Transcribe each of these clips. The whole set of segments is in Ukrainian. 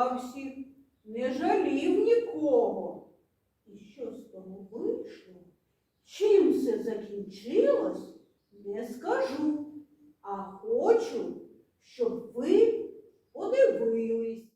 прощав всіх, не жалів нікого. І що з того вийшло? Чим це закінчилось, не скажу, а хочу, щоб ви подивились.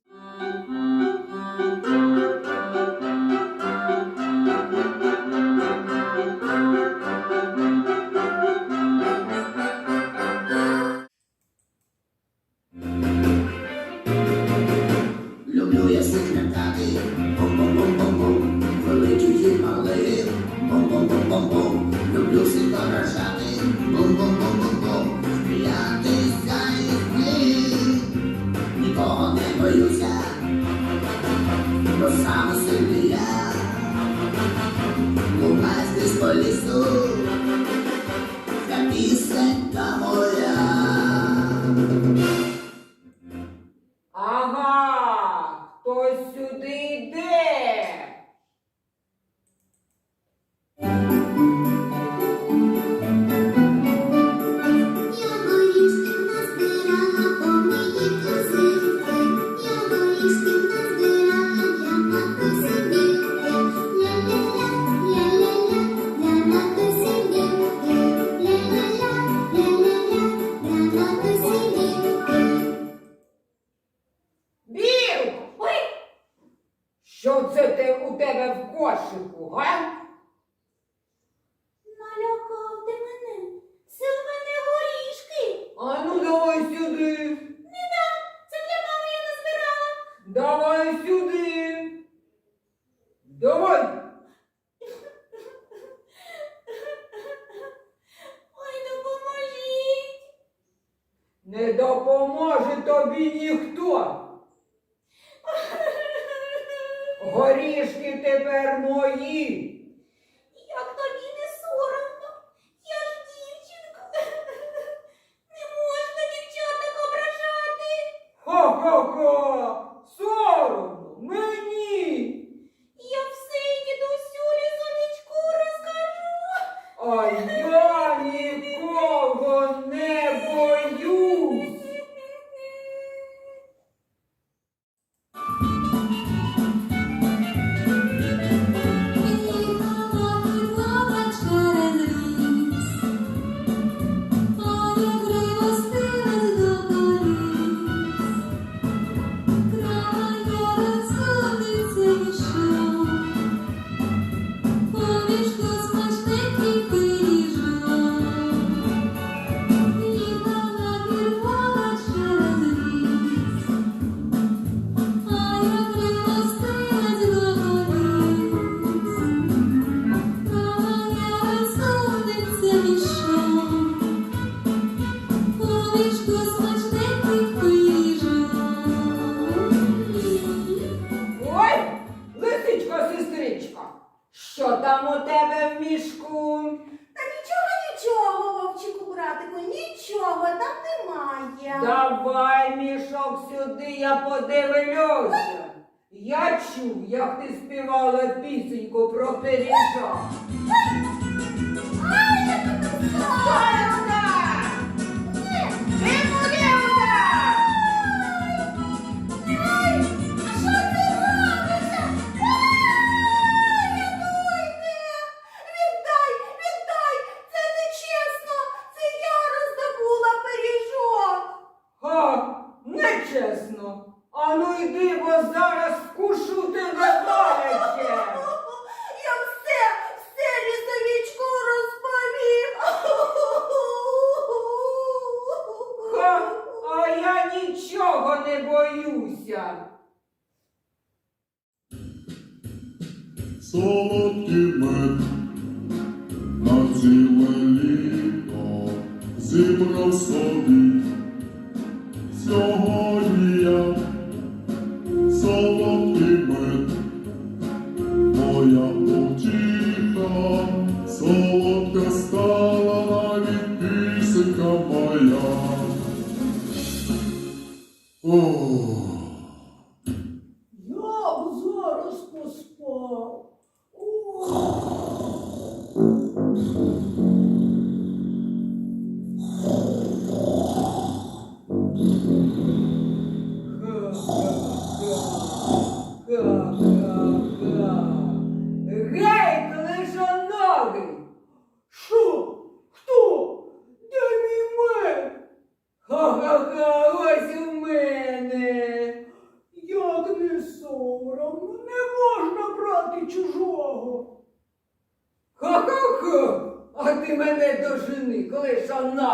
тобі ніхто. Горішки тепер мої. Як тобі не соромно, я ж дівчинка. Не можна дівчаток ображати. Хо-хо-хо! Що там у тебе в мішку? Та нічого, нічого, вовчику, братику, нічого там немає. Давай мішок сюди, я подивлюся. Я чув, як ти співала пісеньку про пиріжок. Ай, я тут сьогодні я. one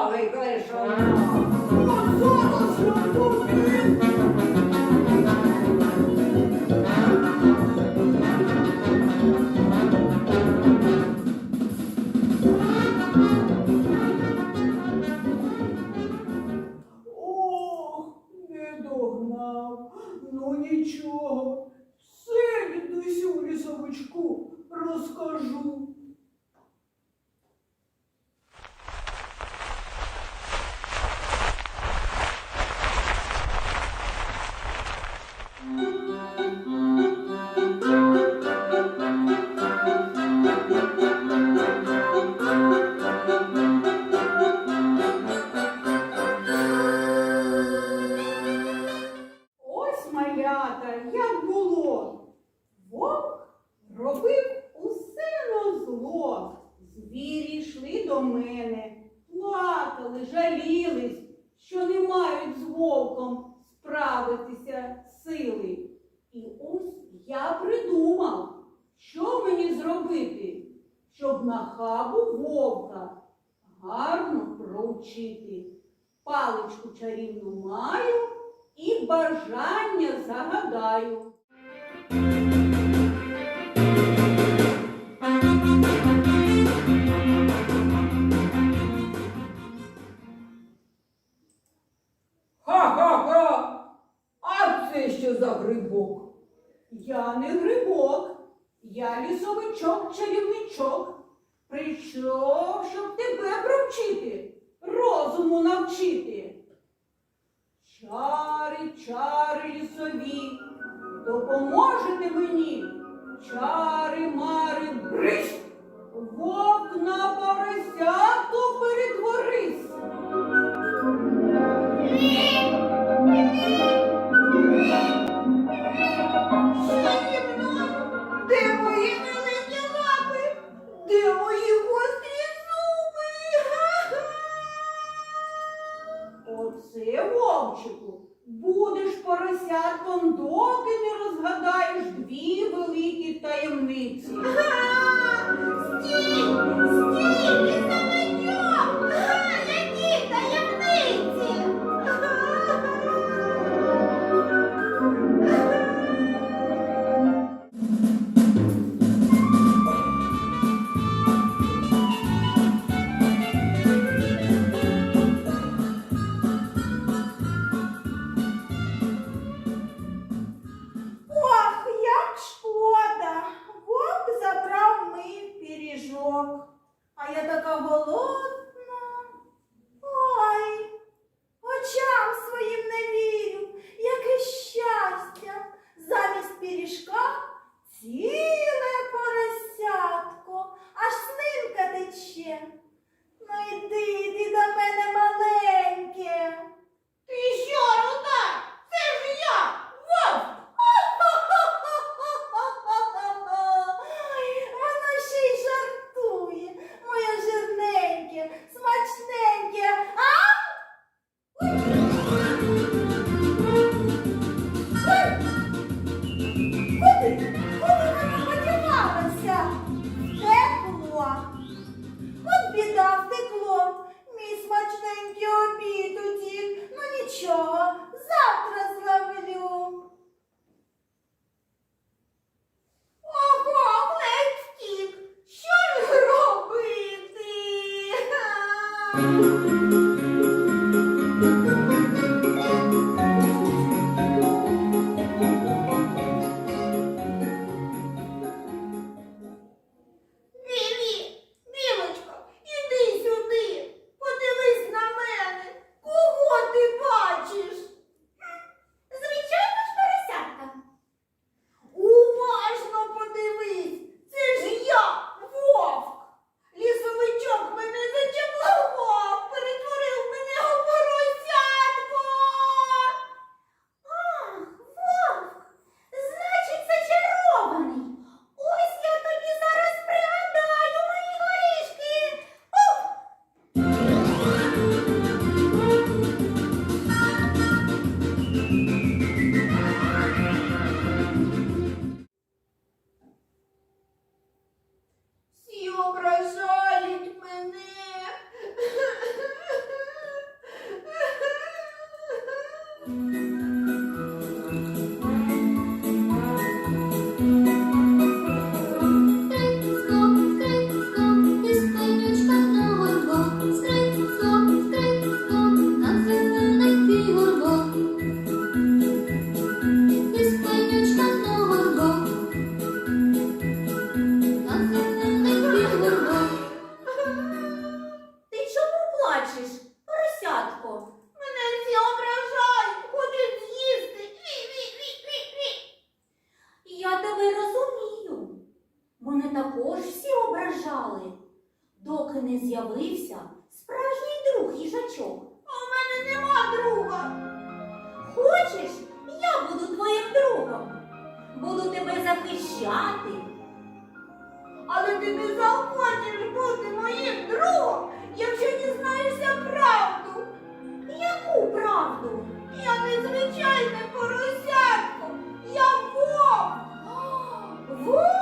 бажання загадаю. Ха-ха-ха! А це що за грибок? Я не грибок, я лісовичок чарівник. захищати. Але ти не захочеш бути моїм другом, якщо дізнаєшся правду. Яку правду? Я незвичайне поросятко. Я вовк. Вовк!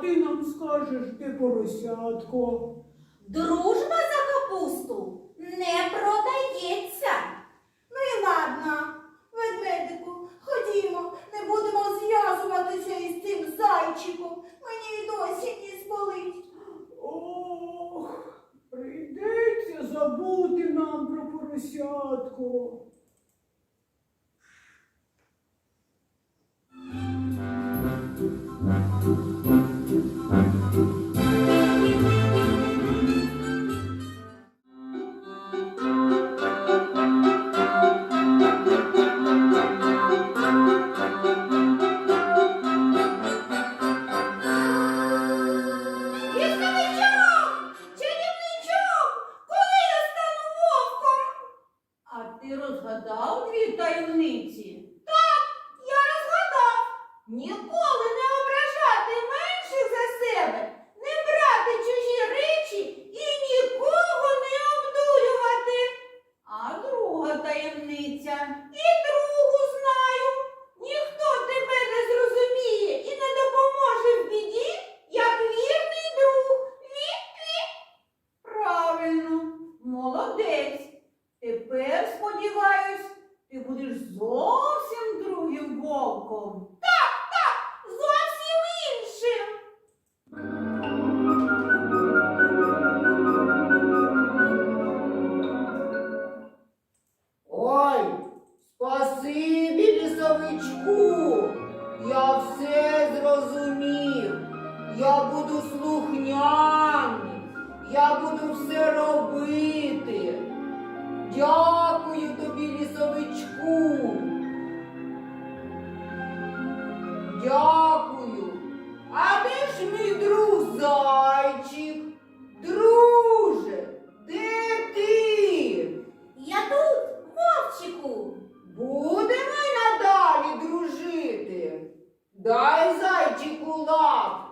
ти нам скажеш, ти поросятко. Дружба за капусту не продається.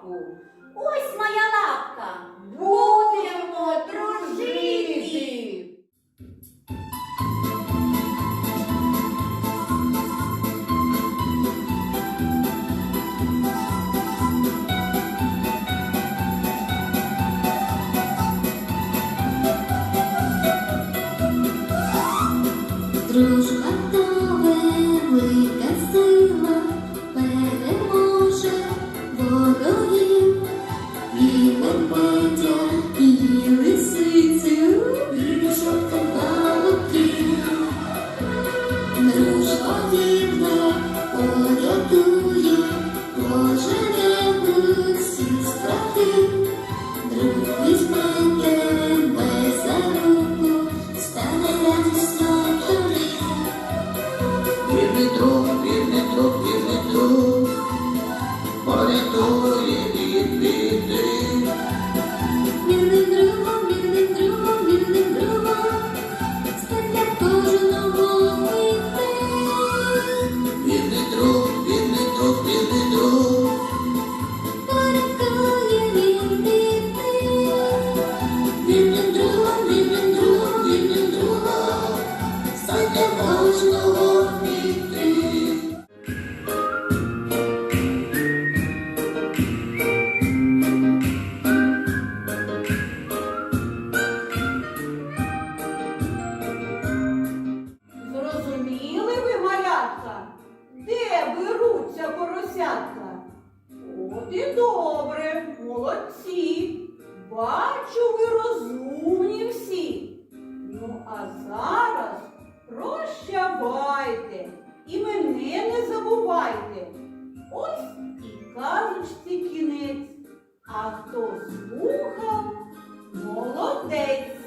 лапку. Ось моя лапка. Будемо дружити. Дружба. От і добре, молодці. Бачу, ви розумні всі. Ну, а зараз прощавайте і мене не забувайте. Ось і казочці кінець. А хто слухав, молодець.